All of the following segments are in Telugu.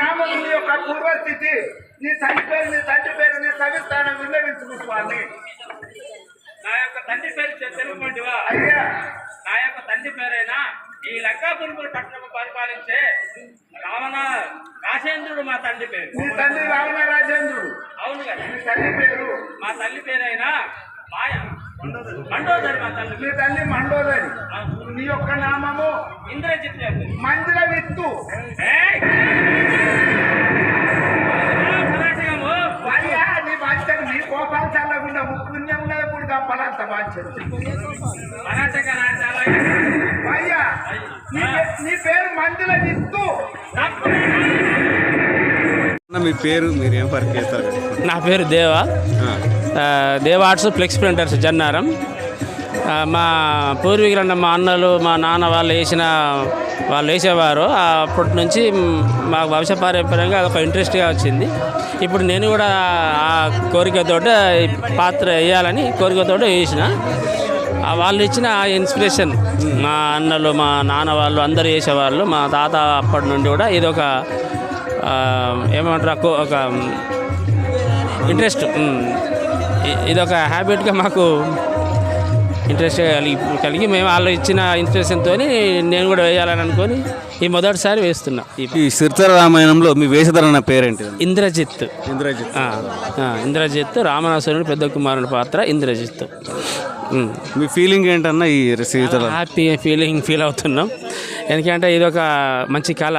నామం నీ యొక్క పూర్వస్థితి. నీ తండ్రి పేరు నీ తండ్రి పేరు నీ సవిస్థానం విన్నవించుకు స్వామి. నా యొక్క తండ్రి పేరు తెలుగుమంటివా అయ్యా. నా యొక్క తండ్రి పేరైనా? ఈ లంకాపురపుర పట్టణం పరిపాలించే రావణ రాజేంద్రుడు మా తండ్రి పేరు. నీ తండ్రి రావణ రాజేంద్రుడు. అవును కదా. నీ తల్లి పేరు? మా తల్లి పేరైనా? మాయ. మండోదరి మా తల్లి నీ తల్లి మండోదరి. నీ యొక్క నామము ఇంద్రజిత్. మందిర విత్తు ఏయ్! సదాశివము, అయ్యా నీ బాధ్యత నీ కోపాలు చల్లకుండా నీ పే- నీ పేరు. అన్న, మీ పేరు మీరు ఏం వర్క్ చేస్తారు? నా పేరు దేవ. ఆ, దేవ ఆర్ట్స్ ఫ్లెక్స్ ప్రింటర్స్ జన్నారం. మా పూర్వీకులన్న మా అన్నలు మా నాన్న వాళ్ళు వేసిన వాళ్ళు వేసేవారు. అప్పటి నుంచి మాకు వంశ పారంపర్యంగా ఒక ఇంట్రెస్ట్గా వచ్చింది. ఇప్పుడు నేను కూడా ఆ కోరికతో పాత్ర వేయాలని కోరికతో వేసిన. వాళ్ళు ఇచ్చిన ఆ ఇన్స్పిరేషన్ మా అన్నలు మా నాన్న వాళ్ళు అందరూ వేసేవాళ్ళు. మా తాత అప్పటి నుండి కూడా ఇది ఒక ఏమంటారు కో- ఒక ఇంట్రెస్ట్ ఇదొక ఇది ఒక హ్యాబిట్గా మాకు ఇంట్రెస్ట్ కలిగి కలిగి మేము వాళ్ళు ఇచ్చిన ఇన్స్పిరేషన్తో నేను కూడా వేయాలని అనుకొని ఈ మొదటిసారి వేస్తున్నా. ఈ సిరితల రామాయణంలో మీ వేషధరణ పేరేంటి? ఇంద్రజిత్. ఇంద్రజిత్. ఇంద్రజిత్ రామనాసురుని పెద్ద కుమారుని పాత్ర ఇంద్రజిత్. మీ ఫీలింగ్ ఏంటన్నా ఈ సీతల హ్యాపీ ఫీలింగ్ ఫీల్ అవుతున్నాం. ఎందుకంటే ఇది ఒక మంచి కళ.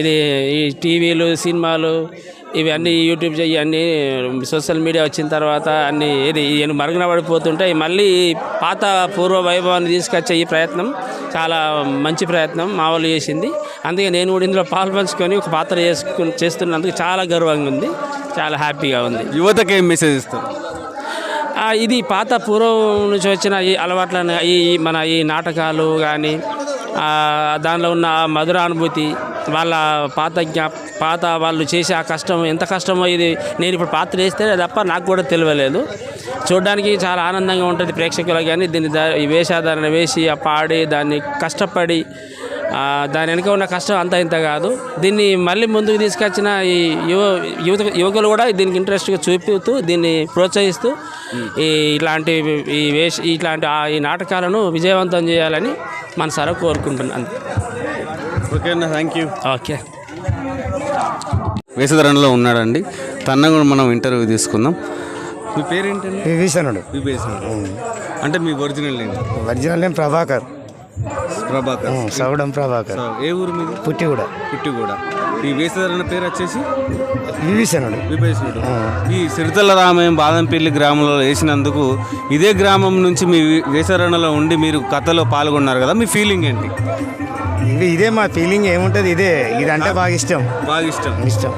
ఇది ఈ టీవీలు సినిమాలు ఇవి అన్నీ యూట్యూబ్ చెయ్యి అన్నీ సోషల్ మీడియా వచ్చిన తర్వాత అన్నీ ఇది ఈయన మరుగున పడిపోతుంటాయి మళ్ళీ పాత పూర్వ వైభవాన్ని తీసుకొచ్చే ఈ ప్రయత్నం చాలా మంచి ప్రయత్నం మా వాళ్ళు చేసింది. అందుకే నేను కూడా ఇందులో పాలు పంచుకొని ఒక పాత్ర చేసుకు చేస్తున్నందుకు చాలా గర్వంగా ఉంది చాలా హ్యాపీగా ఉంది. యువతకి ఏం మెసేజ్ ఇస్తారు? ఇది పాత పూర్వం నుంచి వచ్చిన ఈ అలవాట్లను ఈ మన ఈ నాటకాలు కానీ దానిలో ఉన్న ఆ మధుర అనుభూతి వాళ్ళ పాత పాత వాళ్ళు చేసే ఆ కష్టం ఎంత కష్టమో ఇది నేను ఇప్పుడు పాత్ర వేస్తే తప్ప నాకు కూడా తెలియలేదు. చూడడానికి చాలా ఆనందంగా ఉంటుంది ప్రేక్షకులకు కానీ దీన్ని ఈ వేషాధారణ వేసి ఆ పాడి దాన్ని కష్టపడి దాని వెనుక ఉన్న కష్టం అంత ఇంత కాదు. దీన్ని మళ్ళీ ముందుకు తీసుకొచ్చిన ఈ యువ యువత యువకులు కూడా దీనికి ఇంట్రెస్ట్గా చూపుతూ దీన్ని ప్రోత్సహిస్తూ ఈ ఇట్లాంటి ఈ వేష ఇట్లాంటి ఆ ఈ నాటకాలను విజయవంతం చేయాలని మనసారా కోరుకుంటున్నాను. ఓకే అన్న థ్యాంక్ యూ ఓకే వేషధరణలో ఉన్నాడండి. తన కూడా మనం ఇంటర్వ్యూ తీసుకుందాం. మీ పేరేంటండి? విభీషణుడు విభేషణుడు అంటే మీ ఒరిజినల్ ఏంటి ఒరిజినల్ నేమ్ ప్రభాకర్. ప్రభాకర్. సౌడం ప్రభాకర్. ఏ ఊరు మీది? పుట్టి కూడా పుట్టి కూడా ఈ వేషధరణ పేరు వచ్చేసి? విభీషణుడు విభేషణుడు ఈ సిరితల రామయ్యం బాదంపల్లి గ్రామంలో వేసినందుకు ఇదే గ్రామం నుంచి మీ వేసరణలో ఉండి మీరు కథలో పాల్గొన్నారు కదా మీ ఫీలింగ్ ఏంటి? ఇది ఇదే మా ఫీలింగ్ ఏముంటుంది? ఇదే. ఇదంటే బాగా ఇష్టం. బాగా ఇష్టం. ఇష్టం.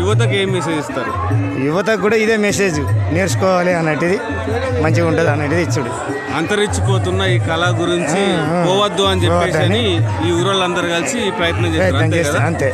యువతకి ఏం మెసేజ్ ఇస్తారు? యువతకు కూడా ఇదే మెసేజ్ నేర్చుకోవాలి అన్నట్టుది. మంచిగా ఉంటుంది అన్నట్టుది ఇచ్చుడు. అంతరించిపోతున్న ఈ కళ గురించి పోవద్దు అని చెప్పేసి అని ఈ ఊరోళ్ళందరూ కలిసి ప్రయత్నం చేస్తారు. అంతే.